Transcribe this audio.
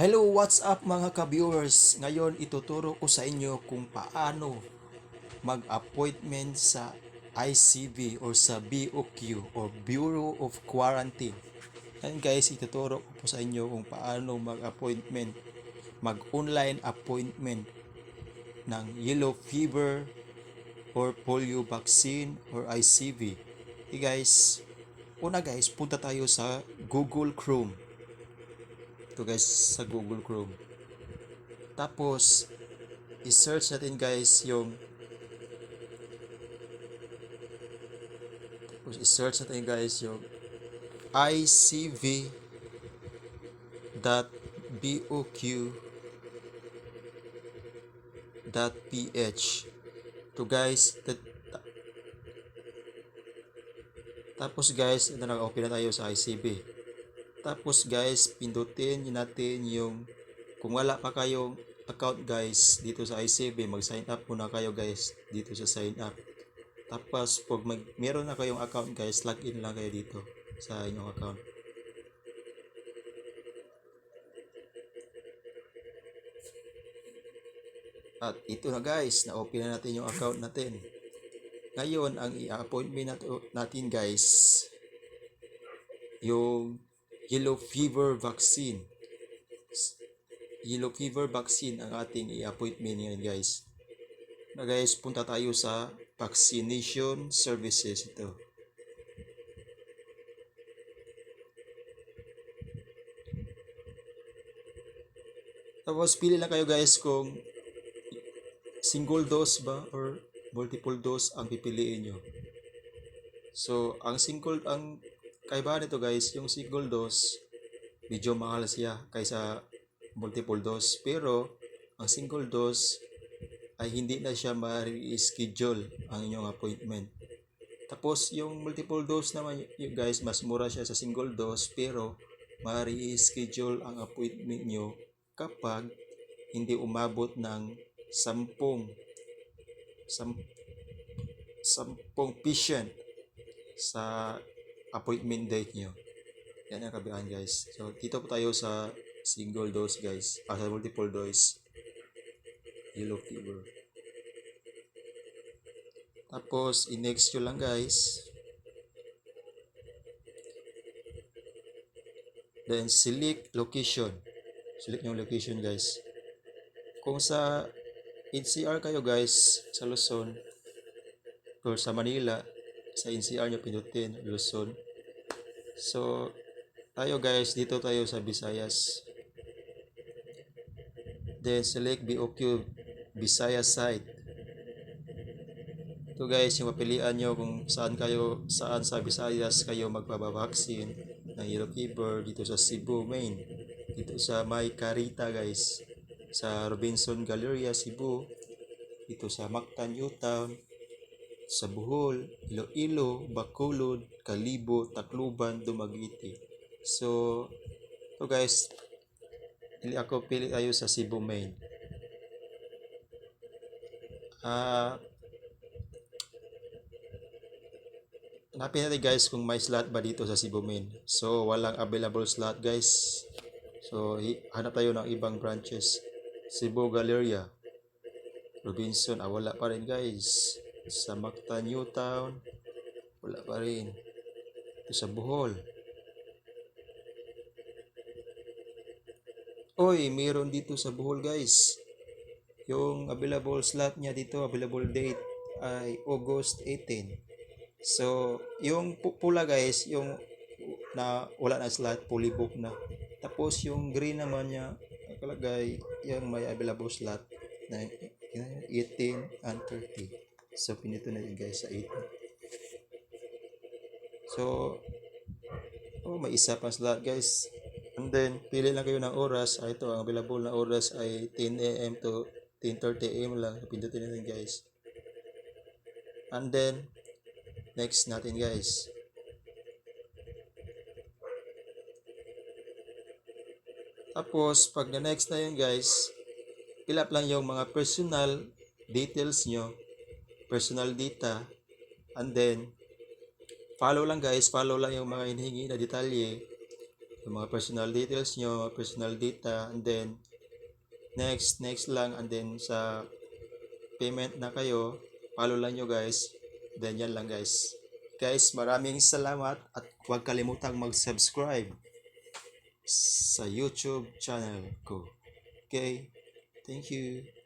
Hello, what's up mga ka-viewers? Ngayon ituturo ko sa inyo kung paano mag-appointment sa ICV or sa BOQ or Bureau of Quarantine. Yan guys, ituturo ko po sa inyo kung paano mag-appointment, mag-online appointment ng yellow fever or polio vaccine or ICV. Okay guys, una guys, punta tayo sa Google Chrome ito guys sa Google Chrome. Tapos, i-search natin guys yung tapos i-search natin guys yung icv.boq.ph to guys that, tapos guys ito nag-open na tayo sa ICV tapos guys, pindutin natin yung kung wala pa kayong account guys dito sa ICB, mag-sign up muna kayo guys dito sa sign up. Tapos pag mag, meron na kayong account guys, login lang kayo dito sa inyong account. At ito na guys, na-open na natin yung account natin. Ngayon, ang i-appointment natin guys, yung yellow fever vaccine. Yellow fever vaccine ang ating i-appointment ngayon guys. Na guys, punta tayo sa vaccination services ito. Tapos pili lang kayo guys kung single dose ba or multiple dose ang pipiliin nyo. So, ang single ang kaibahan nito guys, yung single dose medyo mahal siya kaysa multiple dose. Pero ang single dose ay hindi na siya ma-schedule ang inyong appointment. Tapos yung multiple dose naman y- guys, mas mura siya sa single dose pero ma-schedule ang appointment nyo kapag hindi umabot ng sampung sam, sampung patient sa appointment date nyo. Yan ang kabihan guys. So, dito po tayo sa single dose guys. Ah, sa multiple dose. Yellow fever. Tapos, i-next nyo lang guys. Then, select location. Select yung location guys. Kung sa NCR kayo guys, sa Luzon, or sa Manila, sa NCR nyo pinutin, Luzon. So, tayo guys, dito tayo sa Visayas. Then, select BOQ Visayas site. Ito guys, yung mapilian nyo kung saan kayo, saan sa Visayas kayo magpababaksin ng yellow fever dito sa Cebu, Maine. Dito sa May Carita guys. Sa Robinson Galleria, Cebu. Dito sa Mactan, Newtown sa Bohol, Iloilo, Bacolod, Kalibo, Tacloban, Dumaguete. So, to guys, pili ako pili tayo sa Cebu Main. Ah, Hanapin natin guys kung may slot ba dito sa Cebu Main. So, walang available slot guys. So, hanap tayo ng ibang branches. Cebu Galleria. Robinson, ah, wala pa rin guys. Sa Macta Newtown, wala pa rin. Ito sa Bohol. Oy, meron dito sa Bohol guys. Yung available slot niya dito, available date ay August 18. So, yung pu- pula guys, yung na wala na slot, fully book na. Tapos yung green naman niya, nakalagay yung may available slot na 18 and 30. So, pinito natin guys sa 18. So, oh, may isa pang slot guys. And then, pili lang kayo ng oras. Ah, ito, ang available na oras ay 10 a.m. to 10.30 a.m. lang. Pindutin natin guys. And then, next natin guys. Tapos, pag na-next na yun guys, fill up lang yung mga personal details nyo, personal data, and then, follow lang guys, follow lang yung mga hinihingi na detalye, yung mga personal details nyo, personal data, and then next, next lang, and then sa payment na kayo, follow lang nyo guys. Then yan lang guys. Guys, maraming salamat at huwag kalimutang mag-subscribe sa YouTube channel ko. Okay? Thank you.